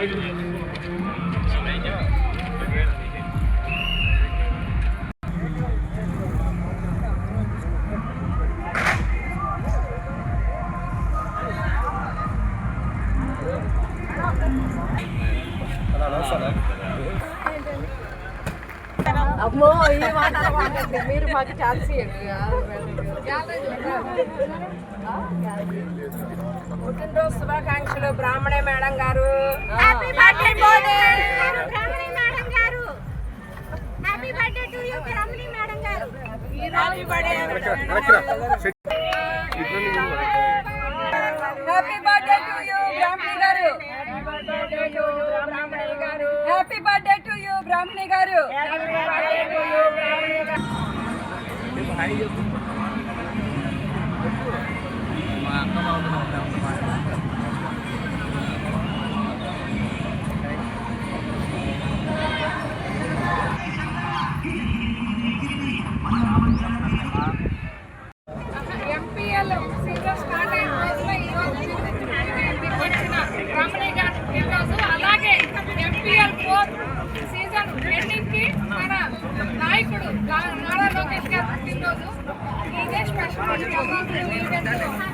Thank you. ఈ మాట అనమాకండి. మీరు మాకు ఛాన్స్ ఇవ్వండి. పుట్టినరోజు శుభాకాంక్షలు బ్రాహ్మణే మేడం గారు. హ్యాపీ బర్త్డే బ్రాహ్మణి మేడం గారు. Happy birthday to you Brahmani madam గారు happy birthday happy birthday to you Brahmani గారు హ్యాపీ బర్త్డే బ్రాహ్మణి గారు. మా అక్క బాబు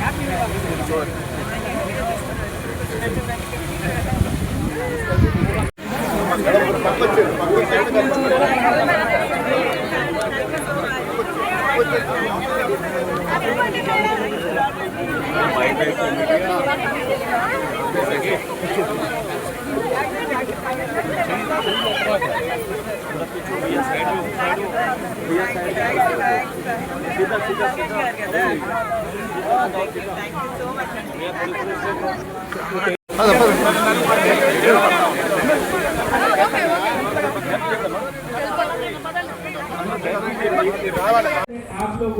యాప్లో కూడా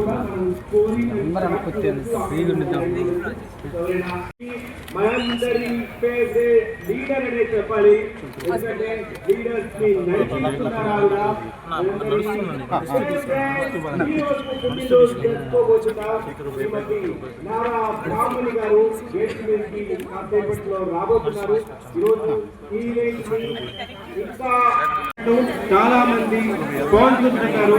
మనం స్కోరింగ్ మనందరి పేసే లీడర్ అనే చెప్పాలి గారు రాబోతున్నారు ఈరోజు ఈ ఇంకా చాలా మంది స్పాన్సర్స్ ఉన్నారు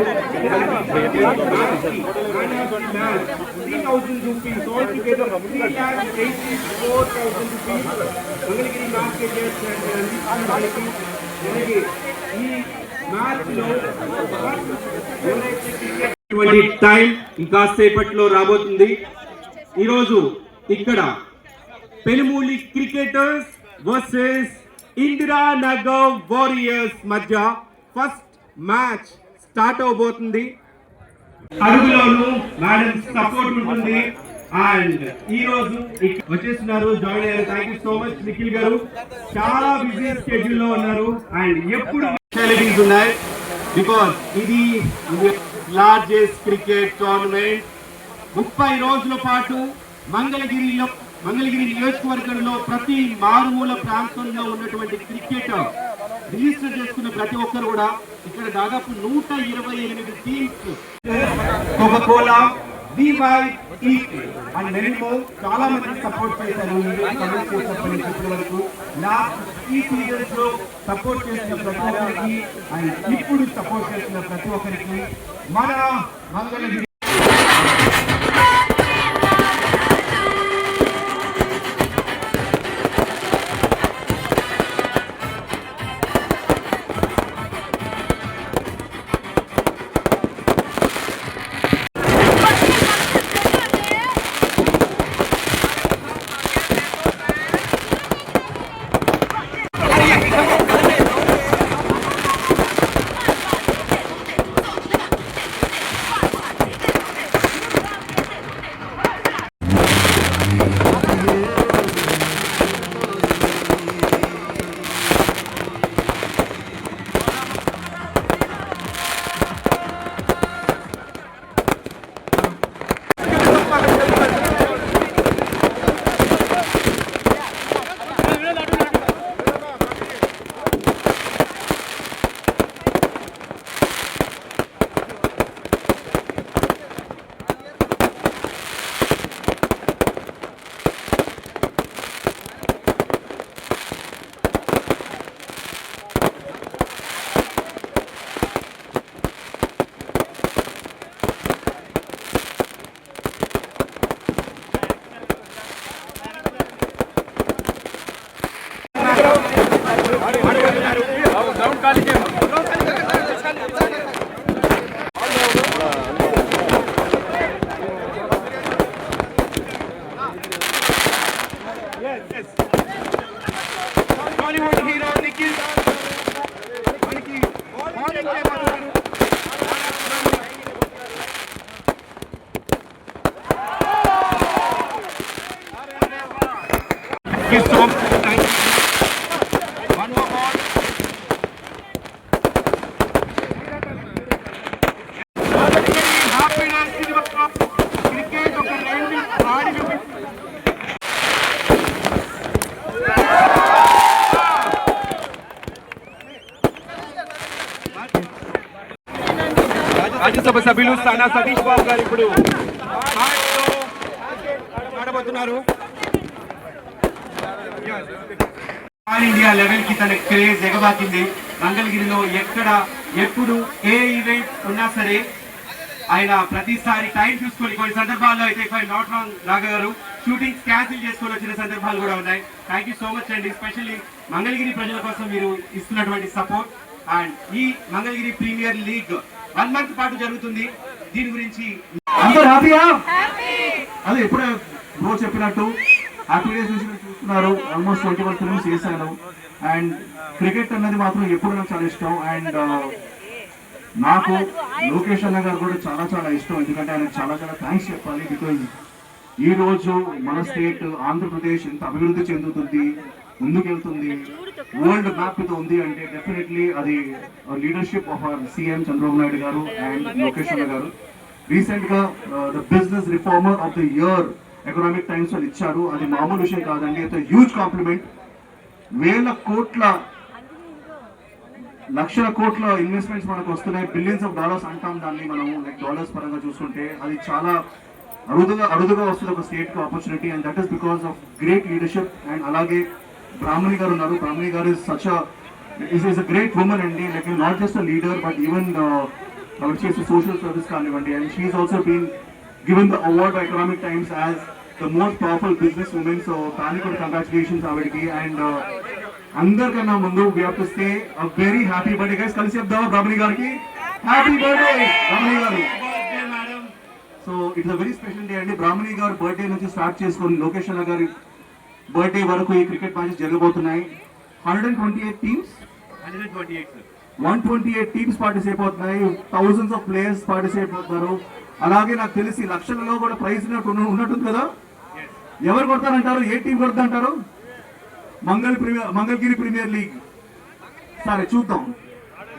మంగళగిరి మార్కెట్ చేస్తున్నటువంటి మనకి ఈ ఎవరైతే టైం ఇంకాసేపట్లో రాబోతుంది. ఈరోజు ఇక్కడ Penumuli cricketers versus Indiranagar warriors మధ్య ఫస్ట్ మ్యాచ్ స్టార్ట్ అవబోతుంది. అడుగులోను మేడం సపోర్ట్ ఉంటుంది. అండ్ ఈ రోజు వచ్చేస్తున్నారు జాయిన్ అయ్యారు. Thank you so much Nikhil గారు. చాలా బిజీ స్కెడ్యూల్లో ఉన్నారు. అండ్ ఎప్పుడు ఫెసిలిటీస్ ఉన్నాయి? బికాస్ ఇది లార్జెస్ట్ క్రికెట్ టోర్నమెంట్ ముప్పై రోజుల పాటు మంగళగిరిలో మంగళగిరి నియోజకవర్గంలో ప్రతి మారుమూల ప్రాంతంలో ఉన్నటువంటి క్రికెట్ రిజిస్టర్ చేసుకున్న ప్రతి ఒక్కరు కూడా ఇక్కడ దాదాపు నూట ఇరవై ఎనిమిది టీమ్స్ కోలా అండ్ చాలా మంది సపోర్ట్ చేశారు. ఇప్పటి వరకు. లాస్ట్ ఈ సీజన్స్లో సపోర్ట్ చేసిన ప్రతి ఒక్కరికి. అండ్ ఇప్పుడు సపోర్ట్ చేసిన ప్రతి ఒక్కరికి. మన మంగళగిరి రాజ్యసభ సభ్యులు స్థానా సతీష్ బాబు గారు ఇప్పుడు ఆడబోతున్నారు. ఆల్ ఇండియా లెవెల్కి తన క్రేజ్ ఎగబాకింది మంగళగిరిలో ఎక్కడ ఎప్పుడు ఏ ఈవెంట్ ఉన్నా సరే ఆయన ప్రతిసారి టైం చూసుకొని కొన్ని సందర్భాల్లో అయితే నాట్ రాంగ్ రాగా గారు షూటింగ్స్ క్యాన్సిల్ చేసుకొని వచ్చిన సందర్భాలు కూడా ఉన్నాయి. థ్యాంక్ యూ సో మచ్ అండి. ఎస్పెషల్లీ మంగళగిరి ప్రజల కోసం మీరు ఇస్తున్నటువంటి సపోర్ట్ అండ్ ఈ Mangalagiri premier league one month పాటు జరుగుతుంది. దీని గురించి అందరు హ్యాపీయా? అదే ఇప్పుడే బ్రో చెప్పినట్టు హ్యాపీ డేస్ నుంచి చూస్తున్నారు. ఆల్మోస్ట్ ట్వంటీ వన్ ఫిల్మ్స్ చేశాను. అండ్ క్రికెట్ అన్నది మాత్రం ఎప్పుడు నాకు చాలా ఇష్టం. అండ్ నాకు లోకేష్ అన్న గారు కూడా చాలా చాలా ఇష్టం. ఎందుకంటే ఆయనకు చాలా చాలా థ్యాంక్స్ చెప్పాలి. బికాజ్ ఈ రోజు మన స్టేట్ ఆంధ్రప్రదేశ్ ఎంత అభివృద్ధి చెందుతుంది ముందుకెళ్తుంది. వరల్డ్ మ్యాప్ మీద ఉంది అంటే డెఫినెట్లీ అది leadership of our CM Chandrababu Naidu garu and Lokesh అన్న గారు. రీసెంట్గా the business reformer of the year Economic Times వాళ్ళు ఇచ్చారు. అది మామూలు విషయం కాదండి. అది హ్యూజ్ కాంప్లిమెంట్ వేల కోట్ల లక్షల కోట్ల ఇన్వెస్ట్మెంట్స్ మనకు వస్తున్నాయి. బిలియన్స్ ఆఫ్ డాలర్స్ అంటాం దాన్ని మనం లైక్ డాలర్స్ పరంగా చూసుకుంటే అది చాలా అరుదుగా అరుదుగా వస్తుంది ఒక state opportunity and that is because of great leadership and అలాగే బ్రాహ్మణి గారు ఉన్నారు. Brahmani garu is such is is a great women అండి like not just a leader but even ఆవిడ చేసే సోషల్ సర్వీస్ కానివ్వండి and she is also been given the award Economic Times as the most powerful business women so దానికి కూడా congratulations ఆవిడకి and అందరికన్నా ముందు we have to stay a very happy birthday guys కలిసి చెప్దామా బ్రాహ్మణి గారికి? Happy birthday Brahmani garu. So it's a very special day అండి బ్రాహ్మణి గారు బర్త్డే నుంచి స్టార్ట్ చేసుకొని లోకేష్ అన్న గారి బర్త్డే వరకు ఈ క్రికెట్ మ్యాచెస్ జరగబోతున్నాయి. Hundred and twenty eight teams one twenty eight teams participate అవుతున్నాయి. థౌసండ్స్ ఆఫ్ ప్లేయర్స్ పార్టిసిపేట్ అవుతారు అలాగే నాకు తెలిసి లక్షలలో కూడా ప్రైజ్ ఉన్నట్టు ఉన్నట్టుంది కదా? ఎవరు కొడతారంటారు? ఏ టీం కొడతారంటారు? మంగళ ప్రీమియర్ మంగళగిరి ప్రీమియర్ లీగ్. సరే చూద్దాం.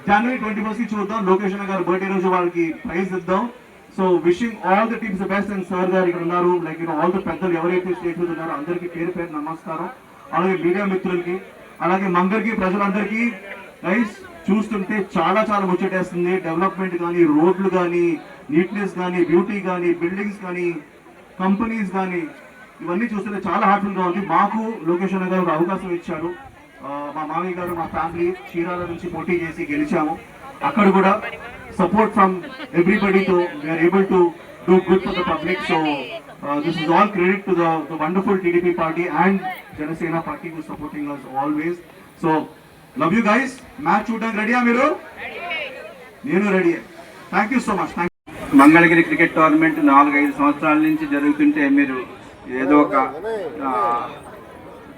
జనవరి ట్వంటీ ఫస్ట్కి చూద్దాం. లోకేష్ గారు బర్త్డే రోజు వాళ్ళకి ప్రైజ్ ఇద్దాం. So wishing all the teams best and sir గారు ఇక్కడ ఉన్నారు. లైక్ యూనో ఆల్ ద పెద్దలు ఎవరైతే స్టేజ్ మీద ఉన్నారో అందరికీ పేరు పేరు నమస్కారం. అలాగే మీడియా మిత్రులకి అలాగే మందరికి ప్రజలందరికీ గైస్ చూస్తుంటే చాలా చాలా ముచ్చటేస్తుంది. డెవలప్మెంట్ కానీ రోడ్లు కానీ నీట్నెస్ కానీ బ్యూటీ కానీ బిల్డింగ్స్ కానీ కంపెనీస్ కానీ ఇవన్నీ చూస్తుంటే చాలా హ్యాపీగా ఉంది. మాకు లోకేష్ గారు ఒక అవకాశం ఇచ్చారు. మా మామయ్య గారు మా ఫ్యామిలీ చీరాల నుంచి పోటీ చేసి గెలిచాము. అక్కడ కూడా support from ఎవ్రీబడితో we are able to do good for the public so this is all credit to the wonderful TDP party and Janasena party supporting us always so love you guys match చూడడానికి రెడీయా మీరు? నేను ready thank you so much thank Mangalagiri cricket tournament నాలుగైదు సంవత్సరాల నుంచి జరుగుతుంటే మీరు ఏదో ఒక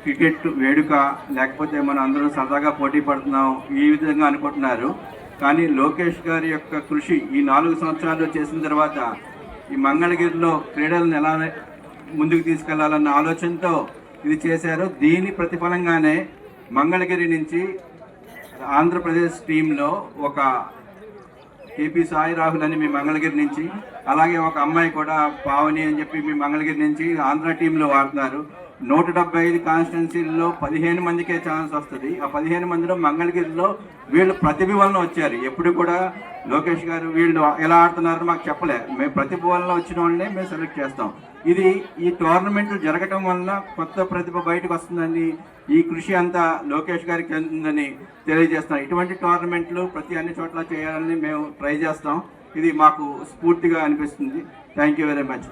క్రికెట్ వేడుక లేకపోతే మనం అందరం సరదాగా పోటీ పడుతున్నాం ఈ విధంగా అనుకుంటున్నారు. కానీ లోకేష్ గారి యొక్క కృషి ఈ నాలుగు సంవత్సరాలు చేసిన తర్వాత ఈ మంగళగిరిలో క్రీడలను ఎలా ముందుకు తీసుకెళ్ళాలన్న ఆలోచనతో ఇది చేశారు. దీని ప్రతిఫలంగానే మంగళగిరి నుంచి ఆంధ్రప్రదేశ్ టీంలో ఒక ఏపీ సాయి రాహుల్ అని మీ మంగళగిరి నుంచి అలాగే ఒక అమ్మాయి కూడా పావని అని చెప్పి మీ మంగళగిరి నుంచి ఆంధ్ర టీంలో వాడుతున్నారు. నూట డెబ్బై ఐదు కాన్స్టిట్యున్సీల్లో పదిహేను మందికే ఛాన్స్ వస్తుంది. ఆ పదిహేను మందిలో మంగళగిరిలో వీళ్ళు ప్రతిభ వలన వచ్చారు. ఎప్పుడు కూడా లోకేష్ గారు వీళ్ళు ఎలా ఆడుతున్నారో మాకు చెప్పలే. మేము ప్రతిభ వలన వచ్చిన వాళ్ళనే మేము సెలెక్ట్ చేస్తాం. ఇది ఈ టోర్నమెంట్లు జరగటం వలన కొత్త ప్రతిభ బయటకు వస్తుందని ఈ కృషి అంతా లోకేష్ గారికి చెందుతుందని తెలియజేస్తాం ఇటువంటి టోర్నమెంట్లు ప్రతి అన్ని చోట్ల చేయాలని మేము ట్రై చేస్తాం. ఇది మాకు స్ఫూర్తిగా అనిపిస్తుంది. Thank you very much.